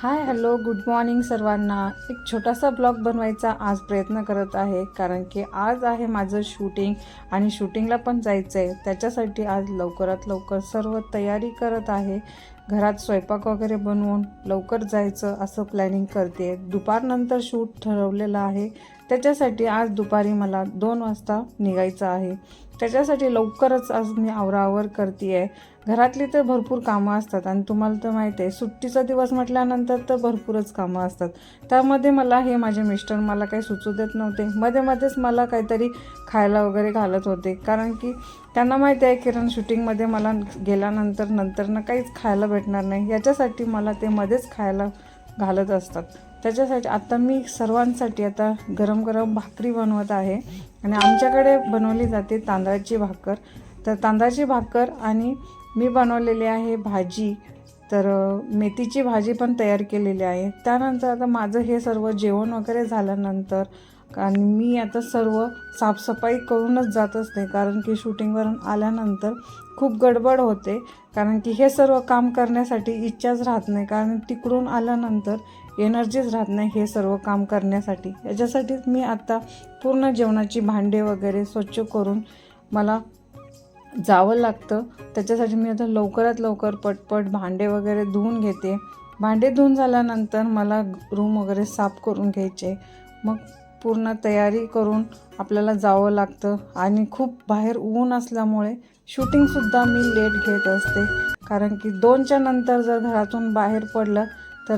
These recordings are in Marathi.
हाय हॅलो गुड मॉर्निंग सर्वांना. एक छोटासा ब्लॉग बनवायचा आज प्रयत्न करत आहे कारण की आज आहे माझं शूटिंग आणि शूटिंगला पण जायचं आहे त्याच्यासाठी आज लवकरात लवकर सर्व तयारी करत आहे. घरात स्वयंपाक वगैरे बनवून लवकर जायचं असं प्लॅनिंग करते दुपारनंतर शूट ठरवलेलं आहे. त्याच्यासाठी आज दुपारी मला दोन वाजता निघायचं आहे. त्याच्यासाठी लवकरच आज मी आवरावर करते आहे घरातली तर भरपूर कामं असतात आणि तुम्हाला तर माहीत आहे सुट्टीचा दिवस म्हटल्यानंतर तर भरपूरच कामं असतात. त्यामध्ये मला हे माझे मिस्टर मला काही सुचू देत नव्हते. मध्ये मध्येच मला काहीतरी खायला वगैरे घालत होते. कारण की त्यांना माहिती आहे किरण शूटिंगमध्ये मला गेल्यानंतर नंतर ना काहीच खायला भेटणार नाही. याच्यासाठी मला ते मध्येच खायला घालत असतात. त्याच्यासाठी आत्ता मी सर्वांसाठी आता गरम गरम भाकरी बनवत आहे. आणि आमच्याकडे बनवली जाते तांदळाची भाकर. तर तांदळाची भाकर आणि मी बनवलेली आहे भाजी. तर मेथीची भाजी पण तयार केलेली आहे. त्यानंतर आता माझं हे सर्व जेवण वगैरे झाल्यानंतर आणि मी आता सर्व साफसफाई करूनच जात असते कारण की शूटिंगवरून आल्यानंतर खूप गडबड होते. कारण की हे सर्व काम करण्यासाठी इच्छाच राहत नाही. कारण तिकडून आल्यानंतर एनर्जीच राहत नाही हे सर्व काम करण्यासाठी. याच्यासाठीच मी आता पूर्ण जेवणाची भांडे वगैरे स्वच्छ करून मला जावं लागतं. त्याच्यासाठी मी आता लवकरात लवकर पटपट भांडे वगैरे धुवून घेते. भांडे धुवून झाल्यानंतर मला रूम वगैरे साफ करून घ्यायचे. मग पूर्ण तयारी करून आपल्याला जावं लागतं आणि खूप बाहेर ऊन असल्यामुळे शूटिंगसुद्धा मी लेट घेत असते. कारण की दोनच्या नंतर जर घरातून बाहेर पडलं तर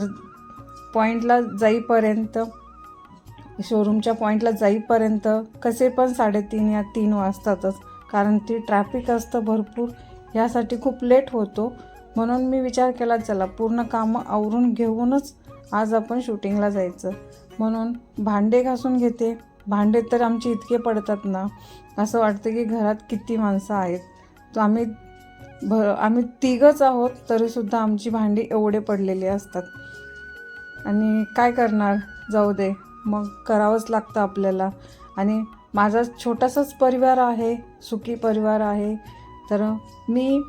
पॉईंटला जाईपर्यंत शोरूमच्या पॉईंटला जाईपर्यंत कसे पण साडेतीन या तीन वाजतातच. कारण ती ट्रॅफिक असतं भरपूर यासाठी खूप लेट होतो. म्हणून मी विचार केला चला पूर्ण कामं आवरून घेऊनच आज आपण शूटिंगला जायचं. म्हणून भांडे घासून घेते. भांडे तर आमचे इतके पडतात ना असं वाटतं की घरात किती माणसं आहेत. तर आम्ही भ आम्ही तिघंच आहोत तरीसुद्धा आमची भांडी एवढे पडलेली असतात. आणि काय करणार? जाऊ दे. मग करावंच लागतं आपल्याला. आणि माझा छोटासाच परिवार आहे सुखी परिवार आहे. तर मी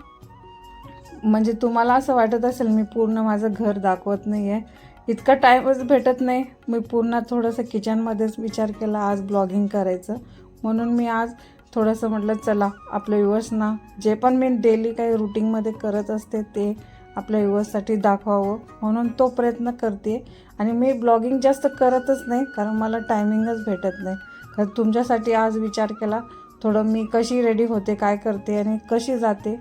म्हणजे तुम्हाला असं वाटत असेल मी पूर्ण माझं घर दाखवत नाही आहे इतका टाईमच भेटत नाही. मी पूर्ण थोडंसं किचनमध्येच विचार केला आज ब्लॉगिंग करायचं. म्हणून मी आज थोडंसं म्हटलं चला आपल्या व्ह्युअर्सना जे पण मी डेली काही रुटीनमध्ये करत असते ते आपल्या युवासाठी दाखवावं म्हणून तो प्रयत्न करते. आणि मी ब्लॉगिंग जास्त करतच नाही कारण मला टायमिंगच भेटत नाही. कारण तुमच्यासाठी आज विचार केला थोडं मी कशी रेडी होते काय करते आणि कशी जाते?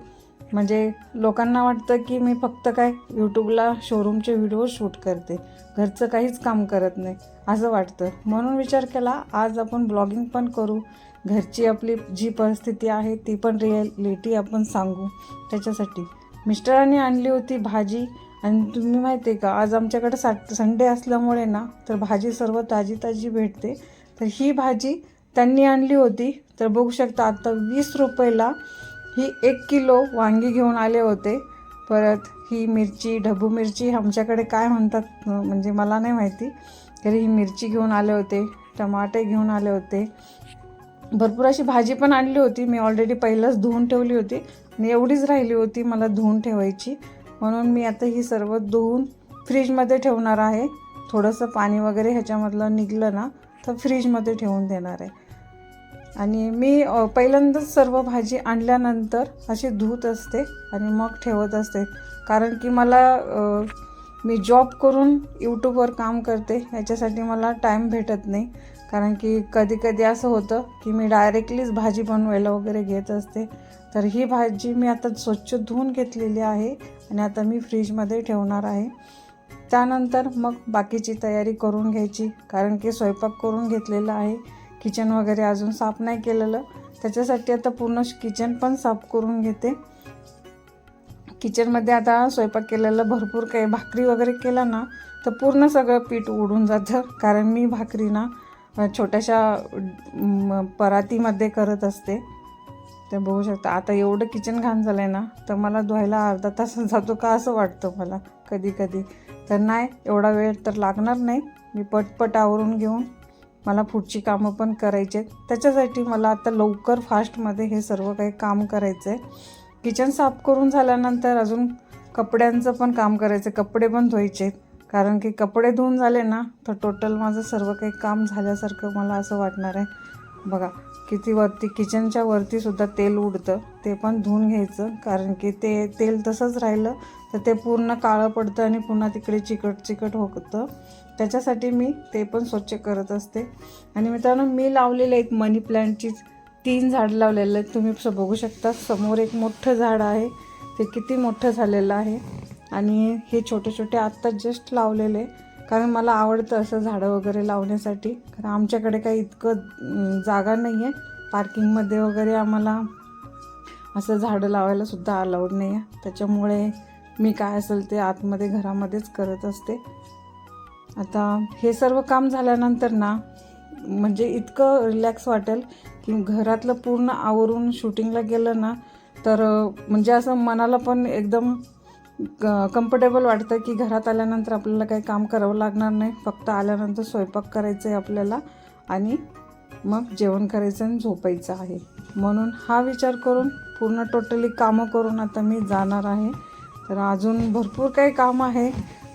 म्हणजे लोकांना वाटतं की मी फक्त काय यूट्यूबला शोरूमचे व्हिडिओ शूट करते. घरचं काहीच काम करत नाही असं वाटतं. म्हणून विचार केला आज आपण ब्लॉगिंग पण करू. घरची आपली जी परिस्थिती आहे ती पण रिॲलिटी आपण सांगू. त्याच्यासाठी. मिस्टरांनी आणली होती भाजी. आणि तुम्ही माहिती आहे का आज आमच्याकडे साट संडे असल्यामुळे ना तर भाजी सर्व ताजी ताजी भेटते. तर ही भाजी त्यांनी आणली होती. तर बघू शकता आत्ता वीस रुपयाला ही एक किलो वांगी घेऊन आले होते. परत ही मिरची ढबू मिरची आमच्याकडे काय म्हणतात म्हणजे मला नाही माहिती. तरी ही मिरची घेऊन आले होते टमाटे घेऊन आले होते. भरपूर अशी भाजी पण आणली होती. मी ऑलरेडी पहिलंच धुवून ठेवली होती. आणि एवढीच राहिली होती मला धुवून ठेवायची. म्हणून मी आता ही सर्व धुवून फ्रीजमध्ये ठेवणार आहे. थोडंसं पाणी वगैरे ह्याच्यामधलं निघलं ना तर फ्रीजमध्ये ठेवून देणार आहे. आणि मी पहिल्यांदाच सर्व भाजी आणल्यानंतर अशी धुत असते आणि मग ठेवत असते. कारण की मला मी जॉब करून यूट्यूबवर काम करते. याच्यासाठी मला टाईम भेटत नाही. कारण की कधी कधी असं होतं की मी डायरेक्टलीच भाजी बनवायला वगैरे घेत असते. तर ही भाजी मी आता स्वच्छ धुवून घेतलेली आहे आणि आता मी फ्रीजमध्ये ठेवणार आहे. त्यानंतर मग बाकीची तयारी करून घ्यायची. कारण की स्वयंपाक करून घेतलेला आहे. किचन वगैरे अजून साफ नाही केलेलं. त्याच्यासाठी आता पूर्ण किचन पण साफ करून घेते. किचनमध्ये आता स्वयंपाक केलेलं भरपूर काही भाकरी वगैरे केला ना तर पूर्ण सगळं पीठ उडून जातं. कारण मी भाकरी ना छोट्याशा परातीमध्ये करत असते. ते बघू शकता. आता एवढं किचन घाण झालं आहे ना तर मला धुवायला अर्धा तास जातो का असं वाटतं मला कधी कधी तर नाही एवढा वेळ तर लागणार नाही. मी पटपट आवरून घेऊन मला पुढची कामं पण करायची आहेत त्याच्यासाठी मला आता लवकर फास्टमध्ये हे सर्व काही काम करायचं आहे किचन साफ करून झाल्यानंतर अजून कपड्यांचं पण काम करायचं कपडे पण धुवायचे आहेत कारण की कपडे धुवून झाले ना तर टोटल माझं सर्व काही काम झाल्यासारखं मला असं वाटणार आहे. बघा किती वरती किचनच्या वरती सुद्धा तेल उडतं ते पण धुवून घ्यायचं. कारण की ते तेल तसंच राहिलं तर ते पूर्ण काळं पडतं आणि पुन्हा तिकडे चिकट चिकट होतं. त्याच्यासाठी मी ते पण स्वच्छ करत असते. आणि मित्रांनो मी लावलेलं एक मनी प्लॅन्टची तीन झाड लावलेलं आहे तुम्ही स- बघू शकता समोर एक मोठं झाड आहे. ते किती मोठं झालेलं आहे. आणि हे छोटे छोटे आत्ता जस्ट लावलेले. कारण मला आवडतं असं झाडं वगैरे लावण्यासाठी. कारण आमच्याकडे काही इतकं जागा नाही आहे पार्किंगमध्ये वगैरे आम्हाला असं झाडं लावायला सुद्धा अलाउड नाही आहे त्याच्यामुळे मी काय असेल ते आतमध्ये घरामध्येच करत असते. आता हे सर्व काम झाल्यानंतर ना म्हणजे इतकं रिलॅक्स वाटेल की घरातलं पूर्ण आवरून शूटिंगला गेलं ना तर म्हणजे असं मनाला पण एकदम कम्फर्टेबल वाटतं की घरात आल्यानंतर आपल्याला काही काम करावं लागणार नाही. फक्त आल्यानंतर स्वयंपाक करायचं आहे आपल्याला आणि मग जेवण करायचं आणि झोपायचं आहे. म्हणून हा विचार करून पूर्ण टोटली कामं करून आता मी जाणार आहे. तर अजून भरपूर काही काम आहे.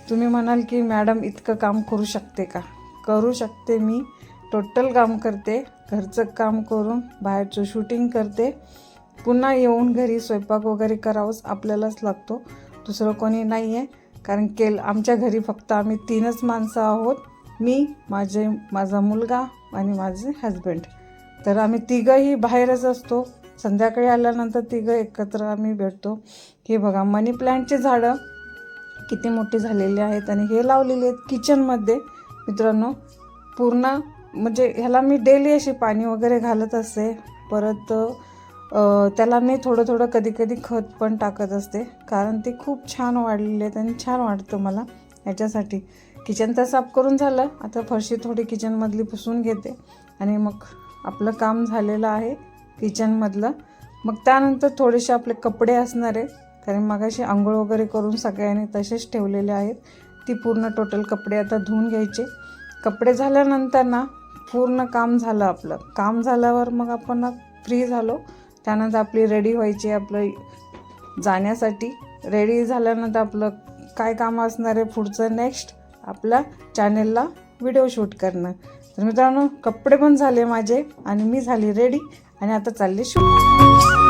तुम्ही म्हणाल की मॅडम इतकं काम करू शकते का? करू शकते मी. टोटल काम करते. घरचं काम करून बाहेरचं शूटिंग करते. पुन्हा येऊन घरी स्वयंपाक वगैरे करावंच आपल्यालाच लागतो. दुसरं कोणी नाही आहे कारण केल आमच्या घरी फक्त आम्ही तीनच माणसं आहोत. मी माझे माझा मुलगा आणि माझे हजबंड तर आम्ही तिघंही बाहेरच असतो. संध्याकाळी आल्यानंतर तिघं एकत्र आम्ही भेटतो. हे बघा मनी प्लॅन्टचे झाडं किती मोठे झालेले आहेत आणि हे लावलेले आहेत किचनमध्ये मित्रांनो पूर्ण म्हणजे ह्याला मी डेली अशी पाणी वगैरे घालत असते परत त्याला मी थोडं थोडं कधी कधी खत पण टाकत असते. कारण ते खूप छान वाढलेले आहेत आणि छान वाटतं मला याच्यासाठी. किचन तर साफ करून झालं. आता फरशी थोडी किचनमधली पुसून घेते. आणि मग आपलं काम झालेलं आहे किचनमधलं मग त्यानंतर थोडेसे आपले कपडे असणार आहेत. कारण मगाशी आंघोळ वगैरे करून सगळ्यांनी तसेच ठेवलेले आहेत. ती पूर्ण टोटल कपडे आता धुवून घ्यायचे. कपडे झाल्यानंतर ना पूर्ण काम झालं आपलं. काम झाल्यावर मग आपण फ्री झालो. त्यानंतर आपली रेडी व्हायची आपलं जाण्यासाठी. रेडी झाल्यानंतर आपलं काय काम असणार आहे पुढचं नेक्स्ट आपल्या चॅनेलला व्हिडिओ शूट करणं. तर मित्रांनो कपडे पण झाले माझे आणि मी झाली रेडी आणि आता चालली शूट